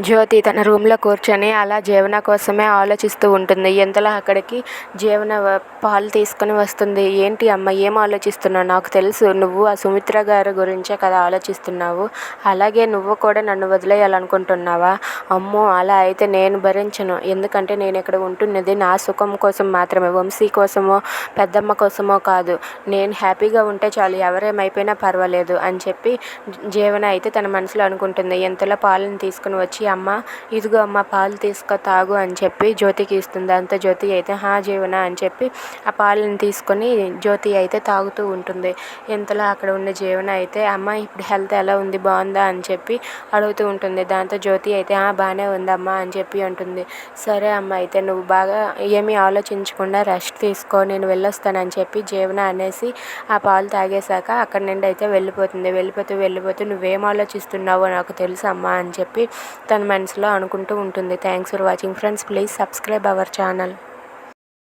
జ్యోతి తన రూమ్లో కూర్చొని అలా జీవన కోసమే ఆలోచిస్తూ ఉంటుంది. ఇంతలో అక్కడికి జీవన పాలు తీసుకొని వస్తుంది? ఏంటి అమ్మ ఏం ఆలోచిస్తున్నావు? నాకు తెలుసు నువ్వు ఆ సుమిత్ర గారి గురించే కదా ఆలోచిస్తున్నావు. అలాగే నువ్వు కూడా నన్ను వదిలేయాలనుకుంటున్నావా? అమ్మో అలా అయితే నేను భరించను. ఎందుకంటే నేను ఇక్కడ ఉంటున్నది నా సుఖం కోసం మాత్రమే. వంశీ కోసమో పెద్దమ్మ కోసమో కాదు. నేను హ్యాపీగా ఉంటే చాలు ఎవరేమైపోయినా పర్వాలేదు అని చెప్పి జీవన అయితే తన మనసులో అనుకుంటుంది. ఇంతలో పాలను తీసుకుని వచ్చి అమ్మ ఇదిగో అమ్మ పాలు తీసుకో తాగు అని చెప్పి జ్యోతికి ఇస్తుంది. అంత జ్యోతి అయితే హా జీవన అని చెప్పి ఆ పాలను తీసుకొని జ్యోతి అయితే తాగుతూ ఉంటుంది. ఇంతలో అక్కడ ఉన్న జీవన అయితే అమ్మ ఇప్పుడు హెల్త్ ఎలా ఉంది బాగుందా అని చెప్పి అడుగుతూ ఉంటుంది. దాంతో జ్యోతి అయితే ఆ బాగానే ఉందమ్మా అని చెప్పి అంటుంది. సరే అమ్మ అయితే నువ్వు బాగా ఏమీ ఆలోచించకుండా రెస్ట్ తీసుకో నేను వెళ్ళొస్తానని చెప్పి జీవన అనేసి ఆ పాలు తాగేశాక అక్కడి నుండి అయితే వెళ్ళిపోతుంది. వెళ్ళిపోతూ వెళ్ళిపోతూ నువ్వేం ఆలోచిస్తున్నావో నాకు తెలుసు అమ్మా అని చెప్పి తన మనసులో అనుకుంటూ ఉంటుంది. Thanks for watching. Friends please subscribe our channel.